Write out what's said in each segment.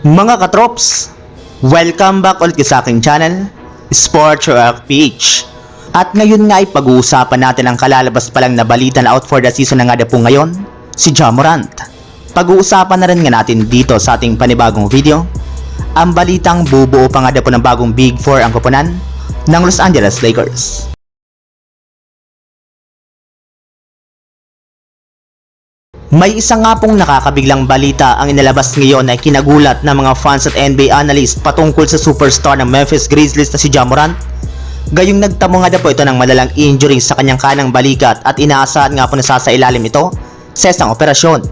Mga katrops, welcome back ulit sa aking channel, Sports Rock PH. At ngayon nga ay pag-uusapan natin ang kalalabas pa lang na balita na out for the season na nga po ngayon, si Ja Morant. Pag-uusapan na rin nga natin dito sa ating panibagong video, ang balitang bubuo pa nga po ng bagong Big Four ang kupunan ng Los Angeles Lakers. May isa nga pong nakakabiglang balita ang inilabas ngayon na kinagulat ng mga fans at NBA analyst patungkol sa superstar ng Memphis Grizzlies na si Ja Morant. Gayong nagtamo nga na po ito ng malalang injury sa kanyang kanang balikat at inaasahan nga po na sasailalim ito sa isang operasyon.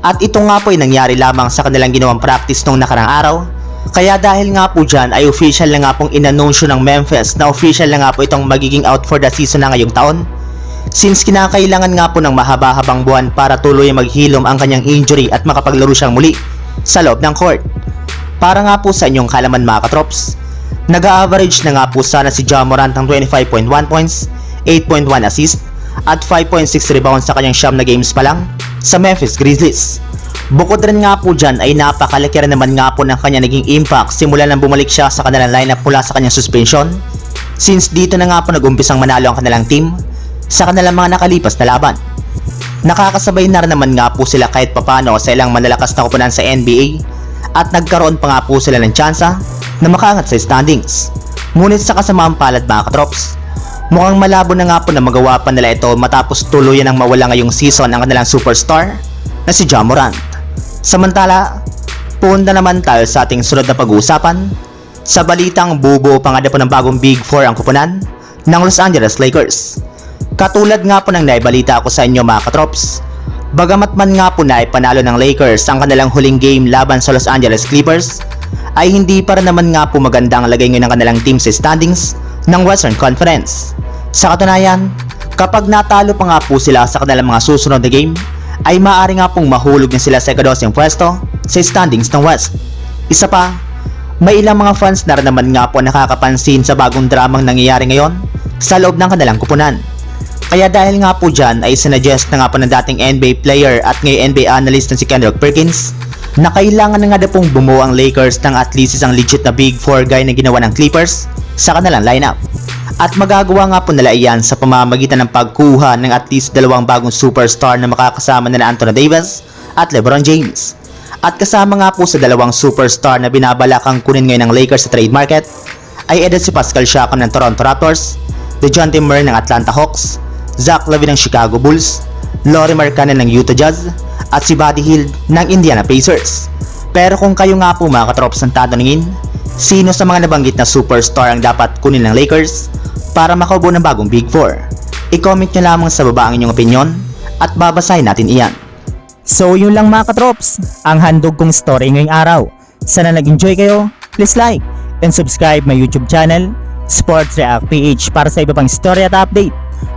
At ito nga po ay nangyari lamang sa kanilang ginawang practice nung nakarang araw. Kaya dahil nga po dyan ay official na nga pong inanunsyo ng Memphis na official na nga po itong magiging out for the season na ngayong taon. Since kinakailangan nga po ng mahaba-habang buwan para tuloy maghilom ang kanyang injury at makapaglaro siyang muli sa loob ng court. Para nga po sa inyong kalaman mga katrops, nag-average na nga po sana si Ja Morant ng 25.1 points, 8.1 assist, at 5.6 rebounds sa kanyang siyam na games pa lang sa Memphis Grizzlies. Bukod rin nga po dyan ay napakalaki rin naman nga po ng kanya naging impact simula nang bumalik siya sa kanilang lineup mula sa kanyang suspension. Since dito na nga po nag-umpisang manalo ang kanilang team sa kanilang mga nakalipas na laban. Nakakasabay na naman nga po sila kahit papano sa ilang malalakas na kupunan sa NBA at nagkaroon pa nga po sila ng tsansa na makaangat sa standings. Ngunit sa kasamaang palad mga katrops, mukhang malabo na nga po na magawa pa nila ito matapos tuluyan ang mawala ngayong season ang kanilang superstar na si Ja Morant. Samantala, punta naman tayo sa ating sunod na pag-uusapan sa balitang bubuo pa nga po ng bagong Big Four ang kupunan ng Los Angeles Lakers. Katulad nga po ng naibalita ko sa inyo mga katrops, bagamat man nga po na ipanalo ng Lakers ang kanilang huling game laban sa Los Angeles Clippers, ay hindi para naman nga po maganda ang lagay ngayon ng kanilang team sa standings ng Western Conference. Sa katunayan, kapag natalo pa nga po sila sa kanilang mga susunod na game, ay maaari nga pong mahulog na sila sa ikadosing pwesto sa standings ng West. Isa pa, may ilang mga fans na rin naman nga po nakakapansin sa bagong dramang nangyayari ngayon sa loob ng kanilang kupunan. Kaya dahil nga po dyan ay sinuggest na nga po ng dating NBA player at ngayon NBA analyst na si Kendrick Perkins na kailangan na nga na pong bumuo ang Lakers ng at least isang legit na Big 4 guy na ginawa ng Clippers sa kanilang lineup. At magagawa nga po nila iyan sa pamamagitan ng pagkuha ng at least dalawang bagong superstar na makakasama na Anthony Davis at LeBron James. At kasama nga po sa dalawang superstar na binabalakang kunin ngayon ng Lakers sa trade market ay edad si Pascal Siakam ng Toronto Raptors, DeJounte Murray ng Atlanta Hawks, Zach Lavine ng Chicago Bulls, Laurie Markkanen ng Utah Jazz, at si Buddy Hield ng Indiana Pacers. Pero kung kayo nga po mga katrops ang tatanungin, sino sa mga nabanggit na superstar ang dapat kunin ng Lakers para makaubo ng bagong Big Four? I-comment nyo lamang sa baba ang inyong opinion at babasahin natin iyan. So yun lang mga katrops, ang handog kong story ngayong araw. Sana nag-enjoy kayo, please like and subscribe my YouTube channel, Sports React PH para sa iba pang story at update